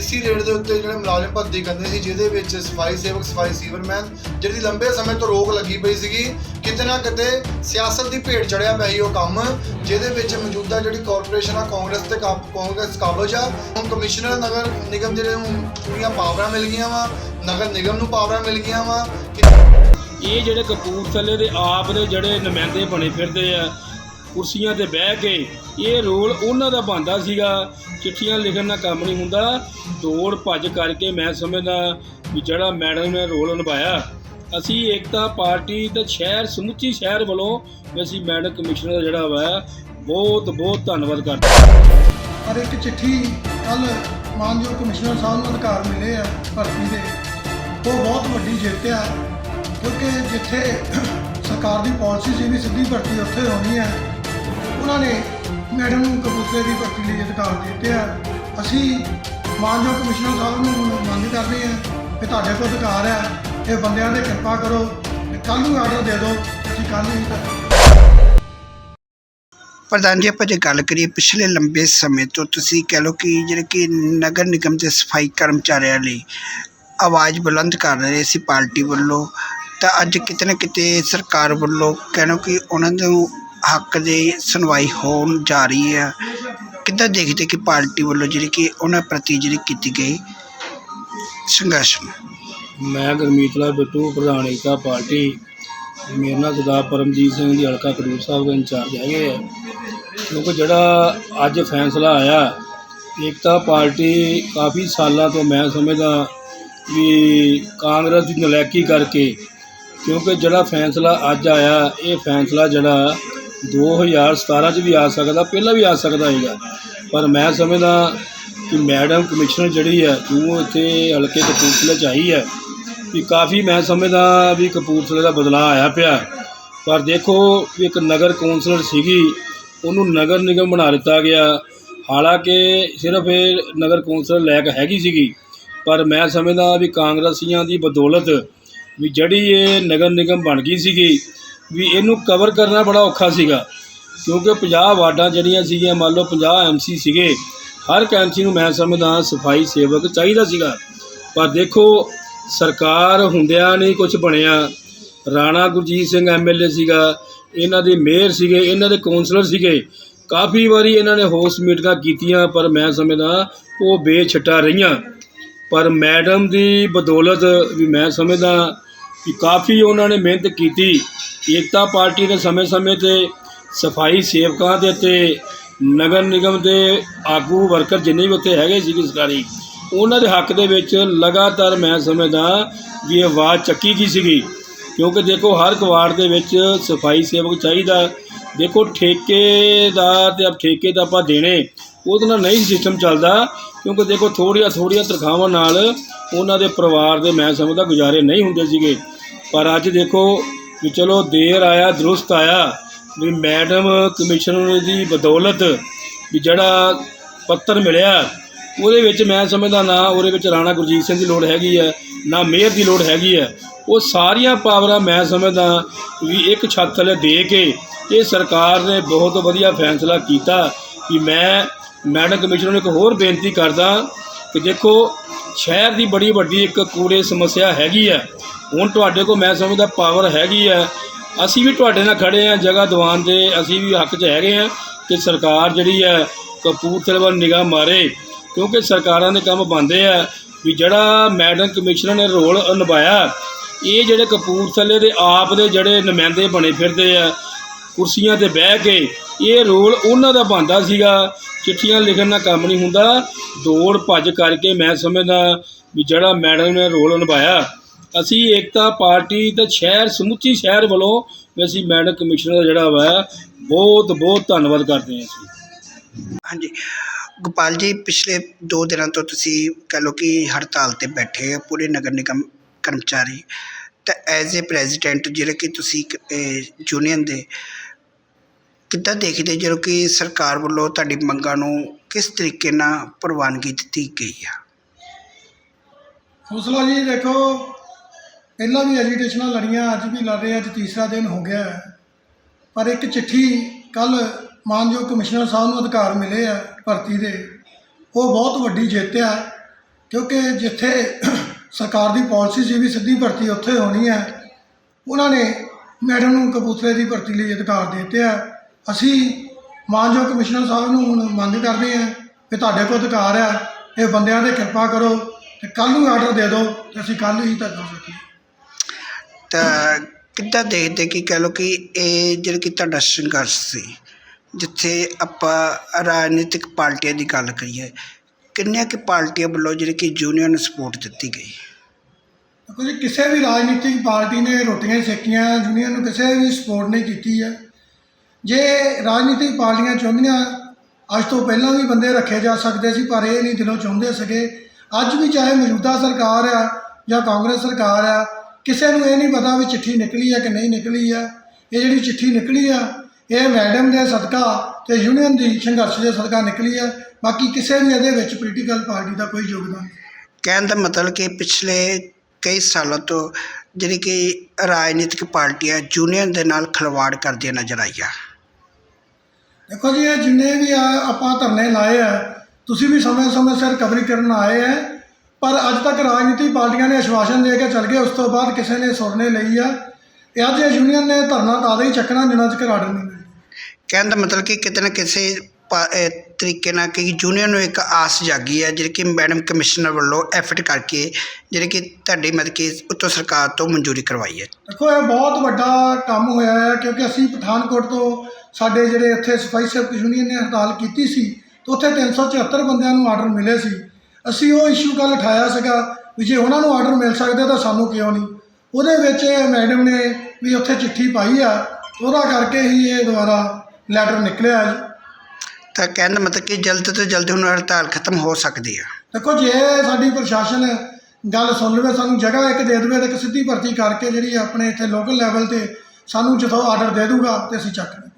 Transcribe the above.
EC rate ਦੇ ਉੱਤੇ ਜਿਹੜੇ ਮੁਲਾਜ਼ਮ ਭਰਤੀ ਕਰਨੇ ਸੀ, ਜਿਹਦੇ ਵਿੱਚ ਸਫ਼ਾਈ ਸੇਵਕ, ਸਫ਼ਾਈ ਸੀਵਰਮੈਨ ਜਿਹਦੀ ਲੰਬੇ ਸਮੇਂ ਤੋਂ ਰੋਕ ਲੱਗੀ ਪਈ ਸੀਗੀ, ਕਿਤੇ ਨਾ ਕਿਤੇ ਸਿਆਸਤ ਦੀ ਭੇਟ ਚੜਿਆ ਪਿਆ ਸੀ ਉਹ ਕੰਮ, ਜਿਹਦੇ ਵਿੱਚ ਮੌਜੂਦਾ ਜਿਹੜੀ ਕਾਰਪੋਰੇਸ਼ਨ ਆ, ਕਾਂਗਰਸ ਤੇ ਕਾ- ਕਾਂਗਰਸ ਕਾਬਜ ਆ। ਹੁਣ ਕਮਿਸ਼ਨਰ ਨਗਰ ਨਿਗਮ ਜਿਹੜੇ ਨੂੰ ਪੂਰੀਆਂ ਪਾਵਰਾਂ ਮਿਲ ਗਈਆਂ ਵਾ, ਨਗਰ ਨਿਗਮ ਨੂੰ ਪਾਵਰਾਂ ਮਿਲ ਗਈਆਂ ਵਾ। ਇਹ ਜਿਹੜੇ ਕਪੂਰਥਲੇ ਦੇ ਆਪ ਦੇ ਜਿਹੜੇ ਨੁਮਾਇੰਦੇ ਬਣੇ ਫਿਰਦੇ ਆ ਕੁਰਸੀਆਂ ਤੇ ਬਹਿ ਕੇ ਇਹ ਰੋਲ ਉਹਨਾਂ ਦਾ ਬਣਦਾ ਸੀਗਾ। ਚਿੱਠੀਆਂ ਲਿਖਣ ਦਾ ਕੰਮ ਨਹੀਂ ਹੁੰਦਾ। ਦੌੜ ਭੱਜ ਕਰਕੇ ਮੈਂ ਸਮਝਦਾ ਵੀ ਜਿਹੜਾ ਮੈਡਮ ਨੇ ਰੋਲ ਨਿਭਾਇਆ, ਅਸੀਂ ਏਕਤਾ ਪਾਰਟੀ ਤੇ ਸ਼ਹਿਰ, ਸਮੁੱਚੀ ਸ਼ਹਿਰ ਵੱਲੋਂ ਵੀ ਅਸੀਂ ਮੈਡਮ ਕਮਿਸ਼ਨਰ ਦਾ ਜਿਹੜਾ ਵਾ, ਬਹੁਤ ਬਹੁਤ ਧੰਨਵਾਦ ਕਰਦੇ ਹਾਂ। ਪਰ ਇੱਕ ਚਿੱਠੀ ਕੱਲ ਮਾਨਯੋਗ ਕਮਿਸ਼ਨਰ ਸਾਹਿਬ ਨੂੰ ਅਧਿਕਾਰ ਮਿਲੇ ਆ ਭਰਤੀ ਦੇ। ਉਹ ਬਹੁਤ ਵੱਡੀ ਜਿੱਤ ਆ, ਕਿਉਂਕਿ ਜਿੱਥੇ ਸਰਕਾਰ ਦੀ ਪਾਲਿਸੀ ਸੀ, ਵੀ ਸਿੱਧੀ ਭਰਤੀ ਉੱਥੇ ਹੋਣੀ ਹੈ ਉਹਨਾਂ ਨੇ ਮੈਡਮ ਨੂੰ ਕਬੂਤਰੇ ਦੀ ਭਰਤੀ ਲਈ ਅਧਿਕਾਰ ਦਿੱਤੇ ਆ। ਅਸੀਂ ਮਾਨਯੋਗ ਕਮਿਸ਼ਨਰ ਸਾਹਿਬ ਨੂੰ ਮੰਗ ਕਰਦੇ ਹਾਂ ਕਿ ਤੁਹਾਡੇ ਕੋਲ ਅਧਿਕਾਰ ਹੈ। ਇਹ ਬੰਦਿਆਂ ਦੇ ਕਿਰਪਾ ਕਰੋ ਕੱਲ ਨੂੰ ਆਰਡਰ ਦੇ ਦਿਓ ਅਸੀਂ ਕੱਲ ਨੂੰ ਪ੍ਰਧਾਨ ਜੀ, ਆਪਾਂ ਜੇ ਗੱਲ ਕਰੀਏ ਪਿਛਲੇ ਲੰਬੇ ਸਮੇਂ ਤੋਂ ਤੁਸੀਂ ਕਹਿ ਲਓ ਕਿ ਜਿਹੜੇ ਕਿ ਨਗਰ ਨਿਗਮ ਦੇ ਸਫ਼ਾਈ ਕਰਮਚਾਰੀਆਂ ਲਈ ਆਵਾਜ਼ ਬੁਲੰਦ ਕਰ ਰਹੇ ਸੀ ਪਾਰਟੀ ਵੱਲੋਂ, ਤਾਂ ਅੱਜ ਕਿਤੇ ਨਾ ਕਿਤੇ ਸਰਕਾਰ ਵੱਲੋਂ ਕਹਿ ਲਓ ਕਿ ਉਹਨਾਂ ਨੂੰ ਹੱਕ ਦੀ ਸੁਣਵਾਈ ਹੋਣ ਜਾ ਰਹੀ ਹੈ। ਕਿੱਦਾਂ ਦੇਖਦੇ ਕਿ ਪਾਰਟੀ ਵੱਲੋਂ ਜਿਹੜੀ ਕਿ ਉਹਨਾਂ ਪ੍ਰਤੀ ਜਿਹੜੀ ਕੀਤੀ ਗਈ ਸੰਘਰਸ਼? ਮੈਂ ਗੁਰਮੀਤ ਲਾਲ ਬਿੱਟੂ, ਪ੍ਰਧਾਨ ਏਕਤਾ ਪਾਰਟੀ। ਮੇਰੇ ਨਾਲ ਸਰਦਾਰ ਪਰਮਜੀਤ ਸਿੰਘ ਦੀ ਹਲਕਾ ਖਡੂਰ ਸਾਹਿਬ ਦੇ ਇੰਚਾਰਜ ਹੈਗੇ ਆ। ਕਿਉਂਕਿ ਜਿਹੜਾ ਅੱਜ ਫੈਸਲਾ ਆਇਆ, ਏਕਤਾ ਪਾਰਟੀ ਕਾਫੀ ਸਾਲਾਂ ਤੋਂ ਮੈਂ ਸਮਝਦਾ ਵੀ ਕਾਂਗਰਸ ਦੀ ਨਲਾਇਕੀ ਕਰਕੇ, ਕਿਉਂਕਿ ਜਿਹੜਾ ਫੈਸਲਾ ਅੱਜ ਆਇਆ, ਇਹ ਫੈਸਲਾ ਜਿਹੜਾ 2017 ਚ ਵੀ ਆ ਸਕਦਾ, ਪਹਿਲਾਂ ਵੀ ਆ ਸਕਦਾ ਹੈਗਾ ਪਰ ਮੈਂ ਸਮਝਦਾ ਕਿ ਮੈਡਮ ਕਮਿਸ਼ਨਰ ਜਿਹੜੀ ਹੈ ਜੋ ਇੱਥੇ ਹਲਕੇ ਕਪੂਰਥਲੇ ਚ ਆਈ ਹੈ, ਵੀ ਕਾਫੀ ਮੈਂ ਸਮਝਦਾ ਵੀ ਕਪੂਰਥਲੇ ਦਾ ਬਦਲਾਅ ਆਇਆ ਪਿਆ। ਪਰ ਦੇਖੋ ਵੀ ਇੱਕ ਨਗਰ ਕੌਂਸਲਰ ਸੀਗੀ, ਉਹਨੂੰ ਨਗਰ ਨਿਗਮ ਬਣਾ ਦਿੱਤਾ ਗਿਆ। ਹਾਲਾਂਕਿ ਸਿਰਫ ਇਹ ਨਗਰ ਕੌਂਸਲਰ ਲੈਕ ਹੈਗੀ ਸੀਗੀ, ਪਰ ਮੈਂ ਸਮਝਦਾ ਵੀ ਕਾਂਗਰਸੀਆਂ ਦੀ ਬਦੌਲਤ ਵੀ ਜਿਹੜੀ ਇਹ ਨਗਰ ਨਿਗਮ ਬਣ ਗਈ ਸੀਗੀ ਵੀ ਇਹਨੂੰ ਕਵਰ ਕਰਨਾ ਬੜਾ ਔਖਾ ਸੀਗਾ। ਕਿਉਂਕਿ 50 ਵਾਰਡਾਂ ਜਿਹੜੀਆਂ ਸੀਗੀਆਂ, ਮੰਨ ਲਓ 50 ਐਮਸੀ ਸੀਗੇ, ਹਰ ਇੱਕ ਐਮਸੀ ਨੂੰ ਮੈਂ ਸਮਝਦਾ ਸਫ਼ਾਈ ਸੇਵਕ ਚਾਹੀਦਾ ਸੀਗਾ। ਪਰ ਦੇਖੋ, ਸਰਕਾਰ ਹੁੰਦਿਆਂ ਨਹੀਂ ਕੁਝ ਬਣਿਆ। ਰਾਣਾ ਗੁਰਜੀਤ ਸਿੰਘ ਐਮਐਲਏ ਸੀਗਾ, ਇਹਨਾਂ ਦੇ ਮੇਅਰ ਸੀਗੇ, ਇਹਨਾਂ ਦੇ ਕਾਉਂਸਲਰ ਸੀਗੇ। ਕਾਫੀ ਵਾਰੀ ਇਹਨਾਂ ਨੇ ਹੋਸ ਮੀਟਿੰਗਾਂ ਕੀਤੀਆਂ, ਪਰ ਮੈਂ ਸਮਝਦਾ ਉਹ ਬੇਛੱਟਾ ਰਹੀਆਂ। ਪਰ ਮੈਡਮ ਦੀ ਬਦੌਲਤ ਵੀ ਮੈਂ ਸਮਝਦਾ ਕਿ ਕਾਫੀ ਉਹਨਾਂ ਨੇ ਮਿਹਨਤ ਕੀਤੀ। ਏਕਤਾ ਪਾਰਟੀ ਨੇ ਸਮੇਂ-ਸਮੇਂ ਤੇ ਸਫ਼ਾਈ ਸੇਵਕਾਂ ਦੇ ਅਤੇ ਨਗਰ ਨਿਗਮ ਦੇ ਆਗੂ ਵਰਕਰ ਜਿੰਨੇ ਵੀ ਉੱਥੇ ਹੈਗੇ ਸੀਗੇ ਸਰਕਾਰੀ, ਉਹਨਾਂ ਦੇ ਹੱਕ ਦੇ ਵਿੱਚ ਲਗਾਤਾਰ ਮੈਂ ਸਮਝਦਾ ਵੀ ਇਹ ਆਵਾਜ਼ ਚੱਕੀ ਗਈ ਸੀਗੀ। ਕਿਉਂਕਿ ਦੇਖੋ, ਹਰ ਇੱਕ ਵਾਰਡ ਦੇ ਵਿੱਚ ਸਫ਼ਾਈ ਸੇਵਕ ਚਾਹੀਦਾ। ਦੇਖੋ ਠੇਕੇ ਦਾ ਤੇ ਅਬ ਠੇਕੇ ਤਾਂ ਆਪਾਂ ਦੇਣੇ, ਉਹਦੇ ਨਾਲ ਨਹੀਂ ਸਿਸਟਮ ਚੱਲਦਾ। ਕਿਉਂਕਿ ਦੇਖੋ ਥੋੜ੍ਹੀਆਂ ਥੋੜ੍ਹੀਆਂ ਤਨਖਾਹਾਂ ਨਾਲ ਉਹਨਾਂ ਦੇ ਪਰਿਵਾਰ ਦੇ ਮੈਂ ਸਮਝਦਾ ਗੁਜ਼ਾਰੇ ਨਹੀਂ ਹੁੰਦੇ ਸੀਗੇ। ਪਰ ਅੱਜ ਦੇਖੋ ਵੀ ਚਲੋ ਦੇਰ ਆਇਆ, ਦਰੁਸਤ ਆਇਆ, ਵੀ ਮੈਡਮ ਕਮਿਸ਼ਨਰ ਦੀ ਬਦੌਲਤ ਵੀ ਜਿਹੜਾ ਪੱਤਰ ਮਿਲਿਆ, ਉਹਦੇ ਵਿੱਚ ਮੈਂ ਸਮਝਦਾ ਨਾ ਉਹਦੇ ਵਿੱਚ ਰਾਣਾ ਗੁਰਜੀਤ ਸਿੰਘ ਦੀ ਲੋੜ ਹੈਗੀ ਹੈ, ਨਾ ਮੇਅਰ ਦੀ ਲੋੜ ਹੈਗੀ ਹੈ। ਉਹ ਸਾਰੀਆਂ ਪਾਵਰਾਂ ਮੈਂ ਸਮਝਦਾ ਵੀ ਇੱਕ ਛੱਤ ਥੱਲੇ ਦੇ ਕੇ ਇਹ ਸਰਕਾਰ ਨੇ ਬਹੁਤ ਵਧੀਆ ਫੈਸਲਾ ਕੀਤਾ ਕਿ ਮੈਂ ਮੈਡਮ ਕਮਿਸ਼ਨਰ ਨੂੰ ਇੱਕ ਹੋਰ ਬੇਨਤੀ ਕਰਦਾ ਕਿ ਦੇਖੋ ਸ਼ਹਿਰ ਦੀ ਬੜੀ ਵੱਡੀ ਇੱਕ ਕੂੜੇ ਸਮੱਸਿਆ ਹੈਗੀ ਹੈ ਹੁਣ ਤੁਹਾਡੇ ਕੋਲ ਮੈਂ ਸਮਝਦਾ ਪਾਵਰ ਹੈਗੀ ਹੈ ਅਸੀਂ ਵੀ ਤੁਹਾਡੇ ਨਾਲ ਖੜੇ ਆ, ਜਗ੍ਹਾ ਦੀਵਾਨ ਦੇ ਅਸੀਂ ਵੀ ਹੱਕ 'ਚ ਹੈਗੇ ਆ ਕਿ ਸਰਕਾਰ ਜਿਹੜੀ ਹੈ ਕਪੂਰਥਲੇ ਵੱਲ ਨਿਗਾਹ ਮਾਰੇ, ਕਿਉਂਕਿ ਸਰਕਾਰਾਂ ਦੇ ਕੰਮ ਬੰਦੇ ਆ ਵੀ ਜਿਹੜਾ ਮੈਡਮ ਕਮਿਸ਼ਨਰ ਨੇ ਰੋਲ ਨਿਭਾਇਆ, ਇਹ ਜਿਹੜੇ ਕਪੂਰਥਲੇ ਦੇ ਆਪ ਦੇ ਜਿਹੜੇ ਨੁਮਾਇੰਦੇ ਬਣੇ ਫਿਰਦੇ ਆ, ਕੁਰਸੀਆਂ ਤੇ ਬਹਿ ਕੇ ਇਹ ਰੋਲ ਉਹਨਾਂ ਦਾ ਬਣਦਾ ਸੀਗਾ। ਚਿੱਠੀਆਂ ਲਿਖਣ ਦਾ ਕੰਮ ਨਹੀਂ ਹੁੰਦਾ। ਦੌੜ ਭੱਜ ਕਰਕੇ ਮੈਂ ਸਮਝਦਾ ਵੀ ਜਿਹੜਾ ਮੈਡਮ ਨੇ ਰੋਲ ਨਿਭਾਇਆ, ਅਸੀਂ ਏਕਤਾ ਪਾਰਟੀ ਤੇ ਸ਼ਹਿਰ, ਸਮੁੱਚੀ ਸ਼ਹਿਰ ਵੱਲੋਂ ਅਸੀਂ ਮੈਡਮ ਕਮਿਸ਼ਨਰ ਦਾ ਜਿਹੜਾ ਵਾ ਬਹੁਤ ਬਹੁਤ ਧੰਨਵਾਦ ਕਰਦੇ ਹਾਂ ਅਸੀਂ। ਹਾਂਜੀ। ਗੋਪਾਲ ਜੀ, ਪਿਛਲੇ 2 ਦਿਨਾਂ ਤੋਂ ਤੁਸੀਂ ਕਹਿ ਲਓ ਕਿ ਹੜਤਾਲ ਤੇ ਬੈਠੇ ਹੋ, ਪੂਰੇ ਨਗਰ ਨਿਗਮ ਕਰਮਚਾਰੀ। ਤਾਂ ਐਜ਼ ਅ ਪ੍ਰੈਜ਼ੀਡੈਂਟ ਜਿਹੜੇ ਕਿ ਤੁਸੀਂ ਯੂਨੀਅਨ ਦੇ ਕਿੱਦਾਂ ਦੇਖਦੇ ਜਦੋਂ ਕਿ ਸਰਕਾਰ ਵੱਲੋਂ ਤੁਹਾਡੀ ਮੰਗਾਂ ਨੂੰ ਕਿਸ ਤਰੀਕੇ ਨਾਲ ਪ੍ਰਵਾਨਗੀ ਦਿੱਤੀ ਗਈ ਆ? ਹੌਸਲਾ ਜੀ, ਦੇਖੋ, ਪਹਿਲਾਂ ਵੀ ਐਜੀਟੇਸ਼ਨਾਂ ਲੜੀਆਂ, ਅੱਜ ਵੀ ਲੜ ਰਹੇ ਅੱਜ ਤੀਸਰਾ ਦਿਨ ਹੋ ਗਿਆ ਹੈ। ਪਰ ਇੱਕ ਚਿੱਠੀ ਕੱਲ ਮਾਨਯੋਗ ਕਮਿਸ਼ਨਰ ਸਾਹਿਬ ਨੂੰ ਅਧਿਕਾਰ ਮਿਲੇ ਆ ਭਰਤੀ ਦੇ। ਉਹ ਬਹੁਤ ਵੱਡੀ ਜਿੱਤ ਆ, ਕਿਉਂਕਿ ਜਿੱਥੇ ਸਰਕਾਰ ਦੀ ਪਾਲਿਸੀ ਸੀ ਵੀ ਸਿੱਧੀ ਭਰਤੀ ਉੱਥੇ ਹੋਣੀ ਹੈ ਉਹਨਾਂ ਨੇ ਮੈਡਮ ਨੂੰ ਕਪੂਰਥਲੇ ਦੀ ਭਰਤੀ ਲਈ ਅਧਿਕਾਰ ਦੇ ਦਿੱਤੇ ਆ। ਅਸੀਂ ਮਾਨਯੋਗ ਕਮਿਸ਼ਨਰ ਸਾਹਿਬ ਨੂੰ ਹੁਣ ਮੰਗ ਕਰਦੇ ਹਾਂ ਕਿ ਤੁਹਾਡੇ ਕੋਲ ਅਧਿਕਾਰ ਹੈ ਇਹ ਬੰਦਿਆਂ ਤੇ ਕਿਰਪਾ ਕਰੋ ਤੇ ਕੱਲ ਨੂੰ ਆਰਡਰ ਦੇ ਦਿਓ ਤੇ ਅਸੀਂ ਕੱਲ ਹੀ ਧਰਨਾ ਸਕੀਏ ਤਾਂ ਕਿੱਦਾਂ ਦੇਖਦੇ ਕਿ ਕਹਿ ਲਓ ਕਿ ਇਹ ਜਿਹੜਾ ਕਿ ਤੁਹਾਡਾ ਸੰਘਰਸ਼ ਸੀ ਜਿੱਥੇ ਆਪਾਂ ਰਾਜਨੀਤਿਕ ਪਾਰਟੀਆਂ ਦੀ ਗੱਲ ਕਰੀਏ ਕਿੰਨੀਆਂ ਕਿ ਪਾਰਟੀਆਂ ਵੱਲੋਂ ਜਿਹੜੀ ਕਿ ਯੂਨੀਅਨ ਨੂੰ ਸਪੋਰਟ ਦਿੱਤੀ ਗਈ? ਦੇਖੋ ਜੀ ਕਿਸੇ ਵੀ ਰਾਜਨੀਤਿਕ ਪਾਰਟੀ ਨੇ ਰੋਟੀਆਂ ਸੇਕੀਆਂ ਯੂਨੀਅਨ ਨੂੰ ਕਿਸੇ ਵੀ ਸਪੋਰਟ ਨਹੀਂ ਕੀਤੀ ਹੈ। ਜੇ ਰਾਜਨੀਤਿਕ ਪਾਰਟੀਆਂ ਚਾਹੁੰਦੀਆਂ, ਅੱਜ ਤੋਂ ਪਹਿਲਾਂ ਵੀ ਬੰਦੇ ਰੱਖੇ ਜਾ ਸਕਦੇ ਸੀ, ਪਰ ਇਹ ਨਹੀਂ ਦਿਲੋਂ ਚਾਹੁੰਦੇ ਸਕੇ ਅੱਜ ਵੀ ਚਾਹੇ ਮੌਜੂਦਾ ਸਰਕਾਰ ਆ ਜਾਂ ਕਾਂਗਰਸ ਸਰਕਾਰ ਆ, ਕਿਸੇ ਨੂੰ ਇਹ ਨਹੀਂ ਪਤਾ ਵੀ ਚਿੱਠੀ ਨਿਕਲੀ ਆ ਕਿ ਨਹੀਂ ਨਿਕਲੀ ਆ। ਇਹ ਜਿਹੜੀ ਚਿੱਠੀ ਨਿਕਲੀ ਆ, ਇਹ ਮੈਡਮ ਦੇ ਸਦਕਾ ਤੇ ਯੂਨੀਅਨ ਦੀ ਸੰਘਰਸ਼ ਦੇ ਸਦਕਾ ਨਿਕਲੀ ਆ। ਬਾਕੀ ਕਿਸੇ ਵੀ ਇਹਦੇ ਵਿੱਚ ਪੋਲੀਟੀਕਲ ਪਾਰਟੀ ਦਾ ਕੋਈ ਯੋਗਦਾਨ ਨਹੀਂ। ਕਹਿਣ ਦਾ ਮਤਲਬ ਕਿ ਪਿਛਲੇ ਕਈ ਸਾਲਾਂ ਤੋਂ ਜਿਹੜੀ ਕਿ ਰਾਜਨੀਤਿਕ ਪਾਰਟੀਆਂ ਯੂਨੀਅਨ ਦੇ ਨਾਲ ਖਿਲਵਾੜ ਕਰਦੀਆਂ ਨਜ਼ਰ ਆਈਆਂ। ਦੇਖੋ ਜੀ ਇਹ ਜਿੰਨੇ ਵੀ ਆ ਆਪਾਂ ਧਰਨੇ ਲਾਏ ਆ ਤੁਸੀਂ ਵੀ ਸਮੇਂ-ਸਮੇਂ ਸਿਰ ਕਵਰੀ ਕਰਨ ਆਏ ਆ। ਪਰ ਅੱਜ ਤੱਕ ਰਾਜਨੀਤਿਕ ਪਾਰਟੀਆਂ ਨੇ ਆਸ਼ਵਾਸਨ ਦੇ ਕੇ ਚੱਲ ਗਏ ਉਸ ਤੋਂ ਬਾਅਦ ਕਿਸੇ ਨੇ ਸੁਰਨੇ ਲਈ ਆ। ਤੇ ਅੱਜ ਇਹ ਯੂਨੀਅਨ ਨੇ ਧਰਨਾ ਤਾਂ ਹੀ ਚੱਕਣਾ ਜਿੰਨਾ ਚਿਰ ਆਰਡਰ ਨਹੀਂ ਮਿਲਦਾ ਕਹਿਣ ਦਾ ਮਤਲਬ ਕਿ ਕਿਤੇ ਨਾ ਕਿਸੇ ਪਾ- ਅਹ ਤਰੀਕੇ ਨਾਲ ਕਿ ਯੂਨੀਅਨ ਨੂੰ ਇੱਕ ਆਸ ਜਾਗੀ ਹੈ ਜਿਹੜੀ ਕਿ ਮੈਡਮ ਕਮਿਸ਼ਨਰ ਵੱਲੋਂ ਐਫਰਟ ਕਰਕੇ ਜਿਹੜੀ ਕਿ ਤੁਹਾਡੀ ਮਤਲਬ ਕਿ ਉੱਤੋਂ ਸਰਕਾਰ ਤੋਂ ਮਨਜ਼ੂਰੀ ਕਰਵਾਈ ਹੈ। ਦੇਖੋ ਇਹ ਬਹੁਤ ਵੱਡਾ ਕੰਮ ਹੋਇਆ ਹੈ ਕਿਉਂਕਿ ਅਸੀਂ ਪਠਾਨਕੋਟ ਤੋਂ ਸਾਡੇ ਜਿਹੜੇ ਇੱਥੇ ਸਫ਼ਾਈ ਸੇਵਕ ਯੂਨੀਅਨ ਨੇ ਹੜਤਾਲ ਕੀਤੀ ਸੀ ਤੇ ਉੱਥੇ 374 ਬੰਦਿਆਂ ਨੂੰ ਆਰਡਰ ਮਿਲੇ ਸੀ। ਅਸੀਂ ਉਹ ਇਸ਼ੂ ਕੱਲ ਉਠਾਇਆ ਸੀਗਾ ਵੀ ਜੇ ਉਹਨਾਂ ਨੂੰ ਆਰਡਰ ਮਿਲ ਸਕਦੇ ਤਾਂ ਸਾਨੂੰ ਕਿਉਂ ਨਹੀਂ? ਉਹਦੇ ਵਿੱਚ ਮੈਡਮ ਨੇ ਵੀ ਉੱਥੇ ਚਿੱਠੀ ਪਾਈ ਆ ਉਹਦਾ ਕਰਕੇ ਹੀ ਇਹ ਦੁਬਾਰਾ ਲੈਟਰ ਨਿਕਲਿਆ ਜੀ। ਤਾਂ ਕਹਿਣ ਦਾ ਮਤਲਬ ਕਿ ਜਲਦ ਤੋਂ ਜਲਦ ਹੁਣ ਹੜਤਾਲ ਖਤਮ ਹੋ ਸਕਦੀ ਹੈ ਦੇਖੋ ਜੇ ਸਾਡੀ ਪ੍ਰਸ਼ਾਸਨ ਗੱਲ ਸੁਣ ਲਵੇ ਸਾਨੂੰ ਜਗ੍ਹਾ ਇੱਕ ਦੇ ਦੇਵੇ ਤੇ ਇੱਕ ਸਿੱਧੀ ਭਰਤੀ ਕਰਕੇ ਜਿਹੜੀ ਆਪਣੇ ਇੱਥੇ ਲੋਕਲ ਲੈਵਲ ਤੇ ਸਾਨੂੰ ਜਦੋਂ ਆਰਡਰ ਦੇ ਦੂਗਾ ਤੇ ਅਸੀਂ ਚੱਕ